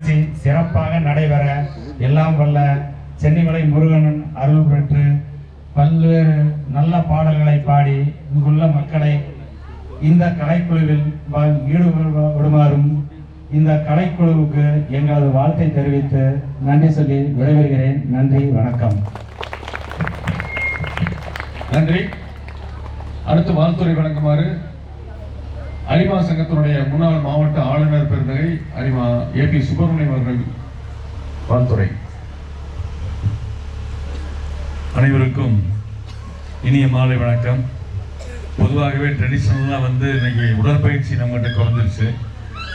நிகழ்ச்சி சிறப்பாக நடைபெற எல்லாம் வல்ல சென்னிமலை முருகன் அருள் பெற்று பல்வேறு நல்ல பாடல்களை பாடி இங்குள்ள மக்களை இந்த கலைக்குழுவில் ஈடுபடுமாறும் இந்த கலைக்குழுவுக்கு எங்களது வாழ்த்தை தெரிவித்து நன்றி சொல்லி விடைபெறுகிறேன். நன்றி வணக்கம். நன்றி. அடுத்து வாழ்த்துறை வழங்குமாறு அரிமா சங்கத்தினுடைய முன்னாள் மாவட்ட ஆளுநர் பெருந்தகை அரிமா ஏ பி சுப்பிரமணியம் அவர்கள் வாழ்த்துறை. அனைவருக்கும் இனிய மாலை வணக்கம். பொதுவாகவே ட்ரெடிஷ்னலாக வந்து இன்னைக்கு உடற்பயிற்சி நம்மகிட்ட குறைஞ்சிருச்சு.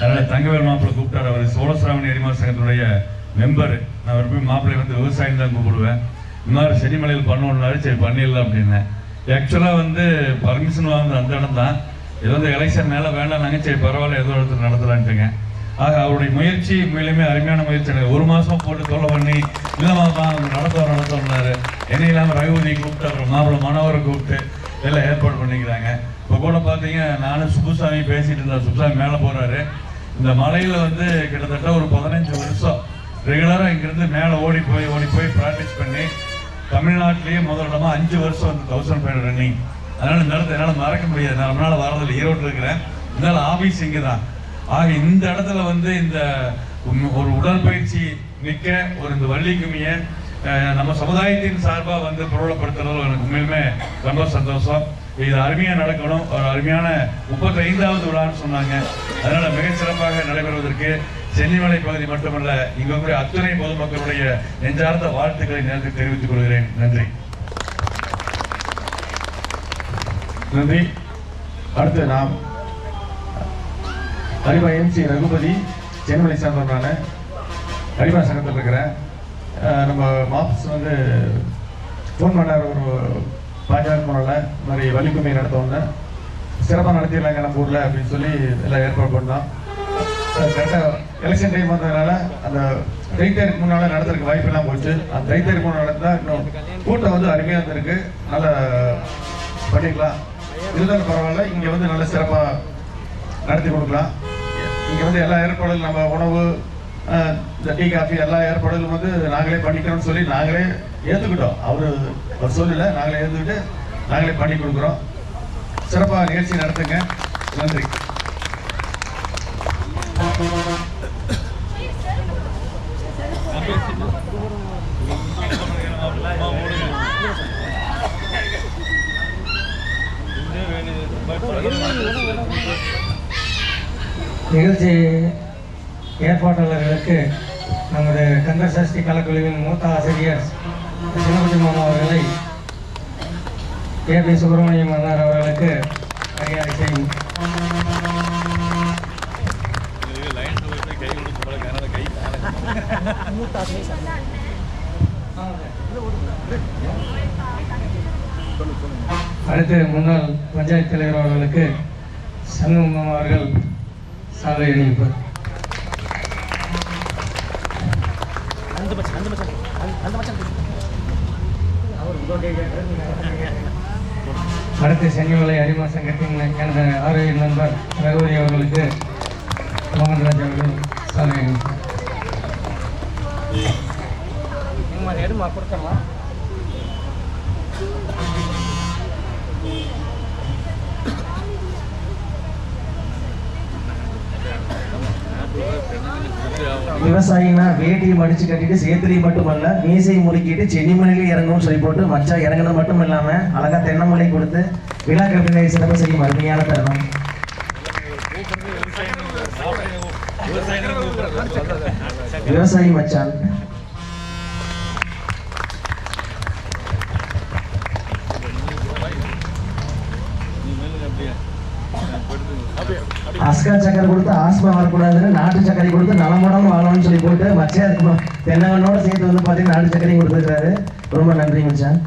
அதனால் தங்கவேல் மாப்பிள்ளை கூப்பிட்டார். அவர் சோழசிராமணி அரிமா சங்கத்தினுடைய மெம்பர் நான் விரும்பி மாப்பிள்ளை வந்து விவசாயம் தான் கூப்பிடுவேன். இந்த மாதிரி செடிமலையில் பண்ணணுன்னாரு சரி பண்ணிடலாம் அப்படின்னேன் ஆக்சுவலாக வந்து பர்மிஷன் வாங்கின அந்த இடம் தான். ஏதோ இந்த எலெக்ஷன் மேலே வேண்டாம்னாங்க சரி பரவாயில்ல ஏதோ இடத்துல நடத்தலான்ட்டுங்க ஆக அவருடைய முயற்சி உண்மையிலுமே அருமையான முயற்சி. ஒரு மாதம் போட்டு தொல்லை பண்ணி இல்லைம்மா நடத்தோம் நடத்தோம்னாரு என்ன இல்லாமல் ரகுபதி கூப்பிட்டு அப்புறம் மாப்பிள்ளை மனோகரை கூப்பிட்டு எல்லாம் ஏற்பாடு பண்ணிக்கிறாங்க. இப்போ கூட பார்த்தீங்க நானும் சுப்புசாமி பேசிகிட்டு இருந்தேன் சுப்புசாமி மேலே போகிறாரு இந்த மலையில் வந்து கிட்டத்தட்ட ஒரு பதினஞ்சு வருஷம் ரெகுலராக இங்கேருந்து மேலே ஓடி போய் ஓடி போய் ப்ராக்டிஸ் பண்ணி தமிழ்நாட்டிலேயே முதலிடமாக அஞ்சு வருஷம் வந்து தௌசண்ட் ஃபைவ் ரன்னிங் அதனால் இந்த இடத்த என்னால் மறக்க முடியாது. நான் ரொம்ப நாள் வரதில்லை ஈரோட்டில் இருக்கிறேன். இருந்தாலும் ஆஃபீஸ் இங்கே தான் ஆக இந்த இடத்துல வந்து இந்த ஒரு உடற்பயிற்சி மிக்க ஒரு இந்த வள்ளி கும்மியை நம்ம சமுதாயத்தின் சார்பாக வந்து பிரபலப்படுத்துறது எனக்கு உண்மையிலுமே ரொம்ப சந்தோஷம். இது அருமையாக நடக்கணும். ஒரு அருமையான முப்பத்தைந்தாவது விழான்னு சொன்னாங்க. அதனால் மிகச்சிறப்பாக நடைபெறுவதற்கு சென்னிமலை பகுதி மட்டுமல்ல இங்கே கூடிய அத்துணை பொதுமக்களுடைய நெஞ்சார்ந்த வாழ்த்துக்களை நேரத்தில் தெரிவித்துக் கொள்கிறேன். நன்றி. நன்றி. அடுத்து நாம் எம் எம்சி ரகுபதி சென்னை சார்ந்தவனான கரிபா சங்கத்தில் இருக்கிறேன் நம்ம மாப்ஸ் வந்து ஃபோன் பண்ணார். ஒரு பாஜக முறையில் இந்த மாதிரி வள்ளிக்கும்மி நடத்தவங்க சிறப்பாக நடத்திடலாங்க நம்ம ஊரில் அப்படின்னு சொல்லி எல்லாம் ஏற்பாடு பண்ணோம். கரெக்டாக எலெக்ஷன் டைம் வந்ததுனால அந்த தைத்தேருக்கு முன்னால் நடத்துறதுக்கு வாய்ப்பு எல்லாம் போச்சு. அந்த தைத்தேருக்கு முன்னால் நடந்தால் இன்னும் கூட்டம் வந்து அருமையாக இருந்திருக்கு. நல்லா பண்ணிக்கலாம். இருந்தாலும் பரவாயில்ல இங்கே வந்து நல்ல சிறப்பாக நடத்தி கொடுக்கலாம். இங்கே வந்து எல்லா ஏற்பாடுகளும் நம்ம உணவு டீ காஃபி எல்லா ஏற்பாடுகளும் வந்து நாங்களே பண்ணிக்கிறோம்னு சொல்லி நாங்களே ஏற்றுக்கிட்டோம் அவர் அவர் சொல்லல நாங்களே ஏற்றுக்கிட்டு நாங்களே பண்ணி கொடுக்குறோம். சிறப்பாக நிகழ்ச்சி நடத்துங்க. நன்றி. நிகழ்ச்சி ஏற்பாட்டாளர்களுக்கு நமது கந்தசஷ்டி சஷ்டி மூத்த ஆசிரியர் சின்னகுட்டி மாமா அவர்களை ஏ பி சுப்பிரமணியம் மன்னார் அவர்களுக்கு மரியாதை செய்யும். அடுத்து முன்னாள் பஞ்சாயத்து தலைவர் அவர்களுக்கு சண்முகம் அவர்கள் சாலை அணிவிப்பார் அடுத்து சென்னிமலை அரிமா சங்கத்தின் எனது ஆரோக்கிய நண்பர் ரகுவதி அவர்களுக்கு மோகன்ராஜ் அவர்கள் சாலை அணிவிப்பார் எடுமா கொடுத்துடலாம். விவசாயினா வேட்டியை மடிச்சு கட்டிட்டு சேத்திரியை மட்டுமல்ல மீசையை முறுக்கிட்டு சென்னிமலையில இறங்கும் சொல்லி போட்டு மச்சா இறங்குனது மட்டும் இல்லாம அழகா தென்னமலை கொடுத்து விழா கப்பினை சிறப்பு செய்யும் அருமையான தருணம். விவசாயி மச்சான். அஸ்கா சக்கரை கொடுத்து ஆஸ்மா வரக்கூடாதுன்னு நாட்டு சக்கரை கொடுத்து சொல்லி போட்டு மச்சா தென்னங்கண்ணோட சேர்த்து வந்து பார்த்தீங்கன்னா நாலு சக்கரையும் கொடுத்துருக்காரு ரொம்ப நன்றி மச்சான்.